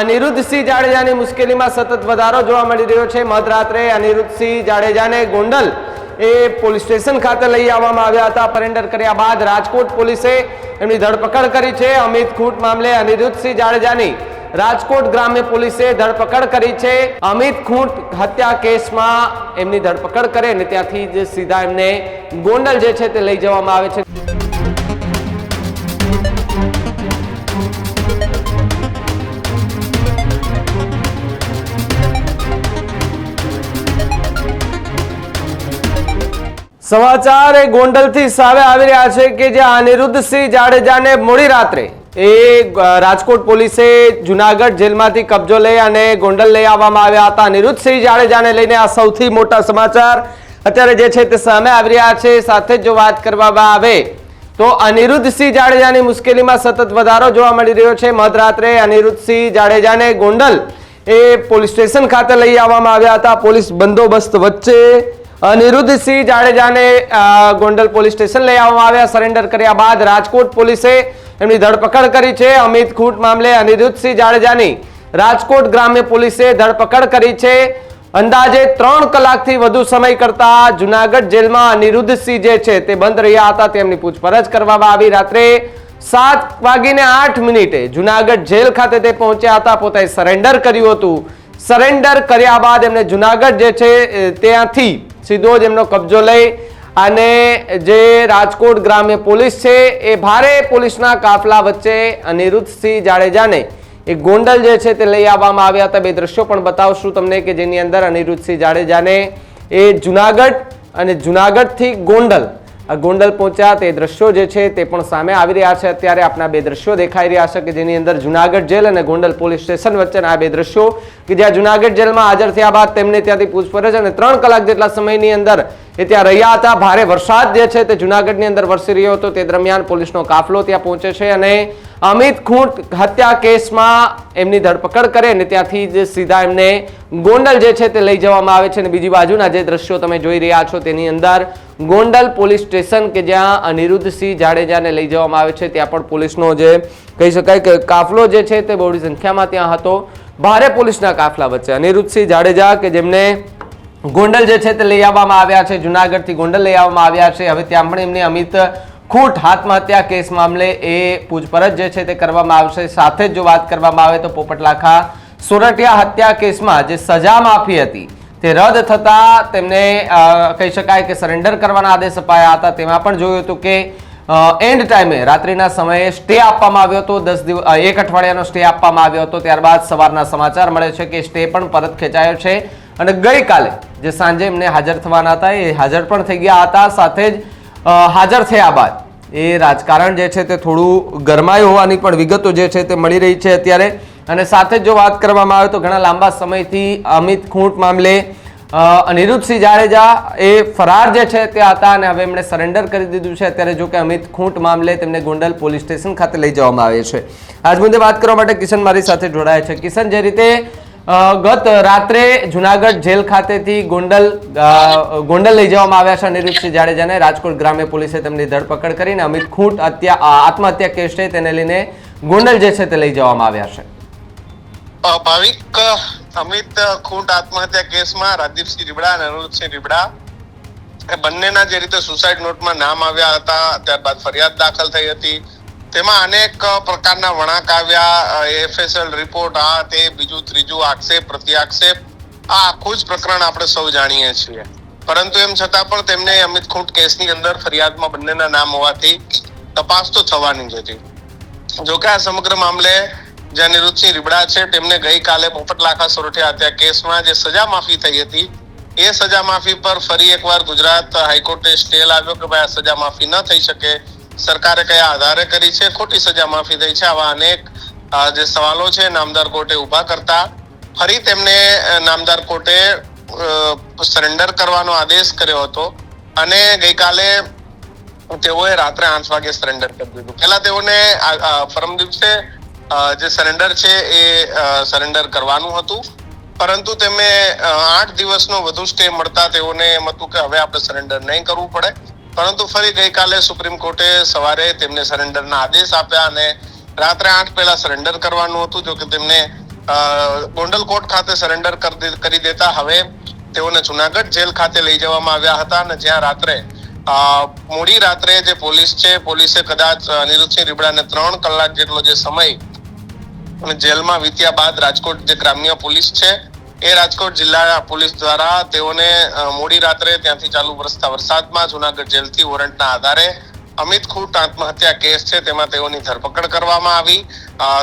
અનિરુદ્ધસિંહ જાડેજાની મુશ્કેલીમાં સતત વધારો જોવા મળી રહ્યો છે. મધરાત્રે અનિરુદ્ધસિંહ જાડેજાને ગોંડલ એ પોલીસ સ્ટેશન ખાતે લઈ આવવામાં આવ્યા હતા. સરેન્ડર કર્યા બાદ રાજકોટ પોલીસે એમની ધરપકડ કરી છે. અમિત ખૂટ મામલે અનિરુદ્ધસિંહ જાડેજાની રાજકોટ ગ્રામ્ય પોલીસે ધરપકડ કરી છે. અમિત ખૂંટ હત્યા કેસમાં એમની ધરપકડ કરે અને ત્યાંથી જ સીધા એમને ગોંડલ જે છે તે લઈ જવામાં આવે છે. સમાચાર એ ગોંડલથી સામે આવી રહ્યા છે કે જે અનિરુદ્ધસિંહ જાડેજાને મોડી રાત્રે એ રાજકોટ પોલીસે જુનાગઢ જેલમાંથી કબજો લઈ અને ગોંડલ લઈ આવવામાં આવ્યા હતા. અનિરુદ્ધસિંહ જાડેજાને લઈને આ સૌથી મોટા સમાચાર અત્યારે જે છે તે સામે આવી રહ્યા છે. સાથે જ વાત કરવામાં આવે તો અનિરુદ્ધસિંહ જાડેજાની મુશ્કેલીમાં સતત વધારો જોવા મળી રહ્યો છે. મધરાત્રે અનિરુદ્ધસિંહ જાડેજાને ગોંડલ એ પોલીસ સ્ટેશન ખાતે લઈ આવવામાં આવ્યા હતા. પોલીસ બંદોબસ્ત વચ્ચે અનિરુદ્ધસિંહ જાડેજાને ગોંડલ પોલીસ સ્ટેશન લઈ આવવામાં આવ્યા. સરેન્ડર કર્યા બાદ રાજકોટ પોલીસે એમની ધરપકડ કરી છે. અમિત ખૂટ મામલે અનિરુદ્ધસિંહ જાડેજાની રાજકોટ ગ્રામ્ય પોલીસે ધરપકડ કરી છે. અંદાજે ત્રણ કલાકથી વધુ સમય કરતા જુનાગઢ જેલમાં અનિરુદ્ધસિંહ જે છે તે બંધ રહ્યા હતા. તેમની પૂછપરછ કરવામાં આવી. રાત્રે સાત વાગીને આઠ મિનિટે જુનાગઢ જેલ ખાતે તે પહોંચ્યા હતા. પોતાએ સરેન્ડર કર્યું હતું. સરેન્ડર કર્યા બાદ એમને જુનાગઢ જે છે ત્યાંથી સીધો જ એમનો કબજો લઈ અને જે રાજકોટ ગ્રામ્ય પોલીસ છે, એ ભારે પોલીસના કાફલા વચ્ચે અનિરુદ્ધસિંહ જાડેજાને એ ગોંડલ જે છે તે લઈ આવવામાં આવ્યા હતા. બે દ્રશ્યો પણ બતાવશું તમને કે જેની અંદર અનિરુદ્ધસિંહ જાડેજાને એ જુનાગઢ અને જુનાગઢથી ગોંડલ ગોંડલ પહોંચ્યા, તે દ્રશ્યો જે છે તે પણ સામે આવી રહ્યા છે. અત્યારે આપના બે દ્રશ્યો દેખાઈ રહ્યા છે કે જેની અંદર જુનાગઢ જેલ અને ગોંડલ પોલીસ સ્ટેશન વચ્ચેના આ બે દ્રશ્યો કે જ્યાં જુનાગઢ જેલમાં હાજર થયા બાદ તેમને ત્યાંથી પૂછપરછ અને ત્રણ કલાક જેટલા સમયની અંદર એ ત્યાં રહ્યા હતા. ભારે વરસાદ જે છે તે જુનાગઢની અંદર વરસી રહ્યો હતો. તે દરમિયાન પોલીસનો કાફલો ત્યાં પહોંચે છે અને અમિત ખૂંટ હત્યા કેસમાં એમની ધરપકડ કરે અને ત્યાંથી જ સીધા એમને ગોંડલ જે છે તે લઈ જવામાં આવે છે. અને બીજી બાજુના જે દ્રશ્યો તમે જોઈ રહ્યા છો તેની અંદર ગોંડલ પોલીસ સ્ટેશન કે જ્યાં અનિરુદ્ધસિંહ જાડેજાને લઈ જવામાં આવે છે, ત્યાં પણ પોલીસનો જે કહી શકાય કે કાફલો જે છે તે બહોળી સંખ્યામાં ત્યાં હતો. ભારે પોલીસના કાફલા વચ્ચે અનિરુદ્ધસિંહ જાડેજા કે જેમને ગોંડલ જે છે તે લઈ આવવામાં આવ્યા છે. જુનાગઢથી ગોંડલ લઈ આવવામાં આવ્યા છે. હવે ત્યાં પણ એમને અમિત ખૂટ આત્મહત્યા કેસ મામલે એ પૂછપરછ જે છે તે કરવામાં આવશે. સાથે જ જો વાત કરવામાં આવે તો પોપટલાખા સોરઠિયા હત્યા કેસમાં જે સજા માફી હતી તે રદ થતા તેમને કહી શકાય કે સરેન્ડર કરવાના આદેશ અપાયા હતા. તેમાં પણ જોયું હતું કે એન્ડ ટાઈમે રાત્રિના સમયે સ્ટે આપવામાં આવ્યો હતો. દસ દિવસ એક અઠવાડિયાનો સ્ટે આપવામાં આવ્યો હતો. ત્યારબાદ સવારના સમાચાર મળે છે કે સ્ટે પણ પરત ખેંચાયો છે. અને ગઈકાલે જે સાંજે એમને હાજર થવાના હતા, એ હાજર પણ થઈ ગયા. હતા, સાથે જ હાજર થયા બાદ. એ રાજકારણ જે છે તે થોડું ગરમાયું હોવાની પણ વિગતો જે છે તે મળી રહી છે અત્યારે. અને સાથે જ જો વાત કરવામાં આવે તો ઘણા લાંબા સમયથી અમિત ખૂંટ મામલે અનિરુદ્ધસિંહ જાડેજા એ ફરાર જે છે તે હતા અને હવે એમણે સરેન્ડર કરી દીધું છે. અત્યારે જો કે અમિત ખૂંટ મામલે તેમને ગોંડલ પોલીસ સ્ટેશન ખાતે લઈ જવામાં આવે છે. આજ મુદ્દે વાત કરવા માટે કિશન મારી સાથે જોડાયા છે. કિશન, જે રીતે ગત રાત્રે જુનાગઢ જેલ ખાતેથી ગોંડલ ગોંડલ લઈ જવામાં આવ્યા છે અનિરુદ્ધસિંહ જાડેજાને. રાજકોટ ગ્રામ્ય પોલીસે તેમની ધરપકડ કરીને અમિત ખૂંટ આત્મહત્યા કેસ છે તેને લઈને ગોંડલ જે છે તે લઈ જવામાં આવ્યા છે. ભાવિક અમિત ખૂંટ આત્મહત્યા કેસમાં રાજદીપસિંહ રીબડા અને અનિરુદ્ધસિંહ રીબડા બંનેના જે રીતે સુસાઇડ નોટમાં નામ આવ્યા હતા, ત્યારબાદ ફરિયાદ દાખલ થઈ હતી. તેમાં અનેક પ્રકારના વણાંક આવ્યા એફએસએલ રિપોર્ટ આ તે, બીજું, ત્રીજું, આક્ષેપ, પ્રત્યાક્ષેપ, આ આખું જ પ્રકરણ આપણે સૌ જાણીએ છીએ. પરંતુ એમ છતાં પણ તેમને અમિત ખૂંટ કેસની અંદર ફરિયાદમાં બંનેના નામ હોવાથી તપાસ તો થવાની જ હતી. જોકે આ સમગ્ર મામલે જે અનિરુદ્ધસિંહ રીબડા છે, તેમને ગઈકાલે પોપટલાખા સોરઠિયા હત્યા કેસમાં જે સજા માફી થઈ હતી, એ સજા માફી પર ફરી એકવાર ગુજરાત હાઈકોર્ટે સ્ટે લાવ્યો કે ભાઈ આ સજા માફી ન થઈ શકે સરકારે કયા આધારે કરી છે? ખોટી સજા માફી થઈ છે? આવા અનેક જે સવાલો છે, નામદાર કોર્ટે ઊભા કરતા ફરી તેમને નામદાર કોર્ટે સરેન્ડર કરવાનો આદેશ કર્યો હતો અને ગઈકાલે તેઓએ રાત્રે આઠ વાગે સરેન્ડર કરી દીધું. પહેલા તેઓને પરમ દિવસે જે સરેન્ડર છે એ સરેન્ડર કરવાનું હતું. પરંતુ તેમને આઠ દિવસનો વધુ સ્ટે મળતા તેઓને એમ હતું કે હવે આપણે સરેન્ડર નહીં કરવું પડે. પરંતુ ફરી ગઈકાલે સુપ્રીમ કોર્ટે સવારે તેમને સરેન્ડરના આદેશ આપ્યા અને રાત્રે આઠ પહેલા સરેન્ડર કરવાનું હતું જો કે તેમને ગોંડલ કોર્ટ ખાતે સરેન્ડર કરી દેતા હવે તેઓને જુનાગઢ જેલ ખાતે લઈ જવામાં આવ્યા હતા અને જ્યાં રાત્રે મોડી રાત્રે જે પોલીસ છે, પોલીસે કદાચ અનિરુદ્ધસિંહ રીબડાને ત્રણ કલાક જેટલો જે સમય જેલમાં વીત્યા બાદ રાજકોટ જે ગ્રામ્ય પોલીસ છે એ રાજકોટ જિલ્લા પોલીસ દ્વારા તેઓને મોડી રાત્રે ત્યાંથી ચાલુ વરસતા વરસાદમાં જુનાગઢ જેલથી વોરંટના આધારે અમિત ખૂટ આત્મહત્યા કેસ છે તેમાં તેઓની ધરપકડ કરવામાં આવી.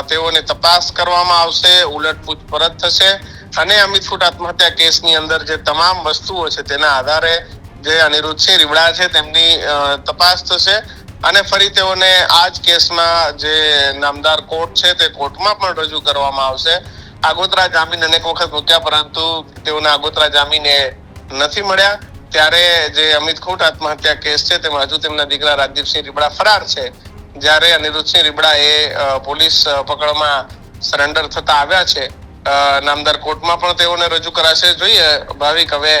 તેઓને તપાસ કરવામાં આવશે, ઉલટ પૂછપરછ થશે અને અમિત ખૂટ આત્મહત્યા કેસની અંદર જે તમામ વસ્તુઓ છે તેના આધારે જે અનિરુદ્ધસિંહ રીવડા છે તેમની તપાસ થશે અને ફરી તેઓને આ જ કેસમાં જે નામદાર કોર્ટ છે તે કોર્ટમાં પણ રજૂ કરવામાં આવશે. આગોતરા જામીન અનેક વખત મૂક્યા, પરંતુ તેઓના આગોતરા જામીન નથી મળ્યા. ત્યારે જે અમિત ખોટ આત્મહત્યા કેસ છે, તેમાં હજુ તેમના દીકરા રાજદીપસિંહ રીબડા ફરાર છે. જ્યારે અનિરુદ્ધસિંહ રીબડા એ પોલીસ પકડમાં સરેન્ડર થતા આવ્યા છે નામદાર કોર્ટમાં પણ તેઓને રજૂ કરાશે. જોઈએ, ભાવિક હવે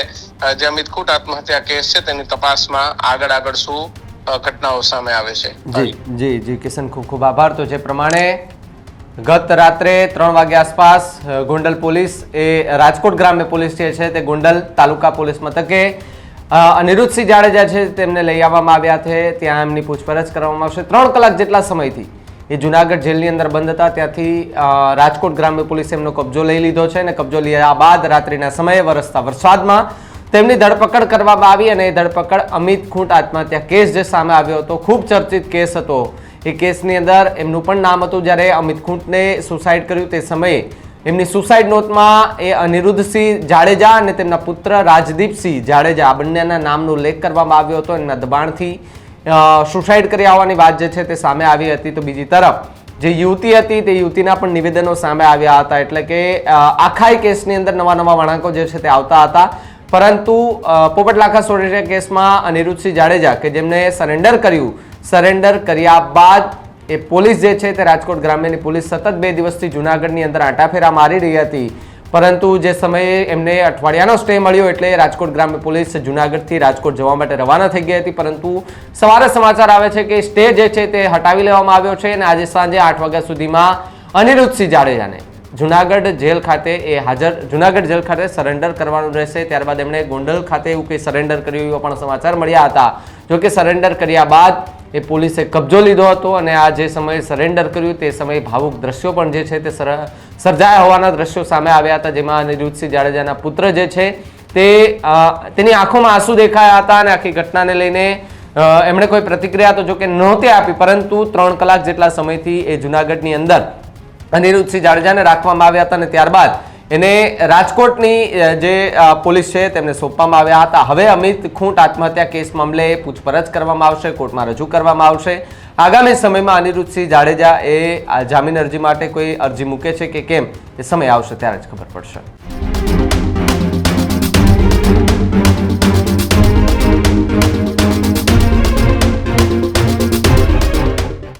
જે અમિત ખોટ આત્મહત્યા કેસ છે, તેની તપાસમાં આગળ આગળ શું ઘટનાઓ સામે આવે છે. જી જી જી, કિશન ખૂબ ખૂબ આભાર. તો જે પ્રમાણે ગત રાત્રે ત્રણ વાગ્યા આસપાસ ગોંડલ પોલીસ એ રાજકોટ ગ્રામ્ય પોલીસ જે છે તે ગોંડલ તાલુકા પોલીસ મથકે અનિરુદ્ધસિંહ જાડેજા છે તેમને લઈ આવવામાં આવ્યા છે. ત્યાં એમની પૂછપરછ કરવામાં આવશે. ત્રણ કલાક જેટલા સમયથી એ જુનાગઢ જેલની અંદર બંધ હતા. ત્યાંથી રાજકોટ ગ્રામ્ય પોલીસે એમનો કબજો લઈ લીધો છે અને કબજો લીધા બાદ રાત્રિના સમયે વરસતા વરસાદમાં તેમની ધરપકડ કરવામાં આવી અને એ ધરપકડ અમિત ખૂંટ આત્મહત્યા કેસ જે સામે આવ્યો હતો, ખૂબ ચર્ચિત કેસ હતો. એ કેસની અંદર એમનું પણ નામ હતું જ્યારે અમિત ખૂંટને સુસાઇડ કર્યું તે સમયે. એમની સુસાઇડ નોટમાં એ અનિરુદ્ધસિંહ જાડેજા અને તેમના પુત્ર રાજદીપસિંહ જાડેજા, આ બંનેના નામનો ઉલ્લેખ કરવામાં આવ્યો હતો એમના દબાણથી. સુસાઇડ કરી આવવાની વાત જે છે તે સામે આવી હતી. તો બીજી તરફ, જે યુવતી હતી તે યુવતીના પણ નિવેદનો સામે આવ્યા હતા. એટલે કે આખા કેસની અંદર નવા નવા વળાંકો જે છે તે આવતા હતા. પરંતુ પોપટલાખા પોપટ લાખા સોરેટિયા કેસમાં અનિરુદ્ધસિંહ જાડેજા, કે જેમને સરેન્ડર કર્યું સરેન્ડર કર્યા બાદ એ પોલીસ જે છે તે રાજકોટ ગ્રામ્યની પોલીસ સતત બે દિવસથી જુનાગઢની અંદર આંટાફેરા મારી રહી હતી. પરંતુ જે સમયે એમને અઠવાડિયાનો સ્ટે મળ્યો એટલે રાજકોટ ગ્રામ્ય પોલીસ જુનાગઢથી રાજકોટ જવા માટે રવાના થઈ ગઈ હતી. પરંતુ સવારે સમાચાર આવે છે કે સ્ટે જે છે તે હટાવી લેવામાં આવ્યો છે અને આજે સાંજે આઠ વાગ્યા સુધીમાં અનિરુદ્ધસિંહ જાડેજાને જુનાગઢ જેલ ખાતે એ હાજર, જુનાગઢ જેલ ખાતે સરેન્ડર કરવાનું રહેશે. ત્યારબાદ એમણે ગોંડલ ખાતે એવું કંઈ સરેન્ડર કર્યું એવા પણ સમાચાર મળ્યા હતા. જો કે સરેન્ડર કર્યા બાદ એ પોલીસે કબજો લીધો હતો અને આ જે સમયે સરેન્ડર કર્યું તે સમયે ભાવુક દ્રશ્યો પણ જે છે તે સર- સર્જાયા હોવાના દ્રશ્યો સામે આવ્યા હતા, જેમાં અનિરુદ્ધસિંહ જાડેજાના પુત્ર જે છે તે તેની આંખોમાં આંસુ દેખાયા હતા અને આખી ઘટનાને લઈને એમણે કોઈ પ્રતિક્રિયા તો જોકે નહોતી આપી, પરંતુ ત્રણ કલાક જેટલા સમયથી એ જુનાગઢની અંદર અનિરુદ્ધસિંહ જાડેજાને રાખવામાં આવ્યા હતા અને ત્યારબાદ એને રાજકોટની જે પોલીસ છે તેમને સોંપવામાં આવ્યા હતા. હવે અમિત ખૂંટ આત્મહત્યા કેસ મામલે પૂછપરછ કરવામાં આવશે, કોર્ટમાં રજૂ કરવામાં આવશે. આગામી સમયમાં અનિરુદ્ધસિંહ જાડેજા એ જામીન અરજી માટે કોઈ અરજી મૂકે છે કે કેમ? એ સમય આવશે ત્યારે જ ખબર પડશે.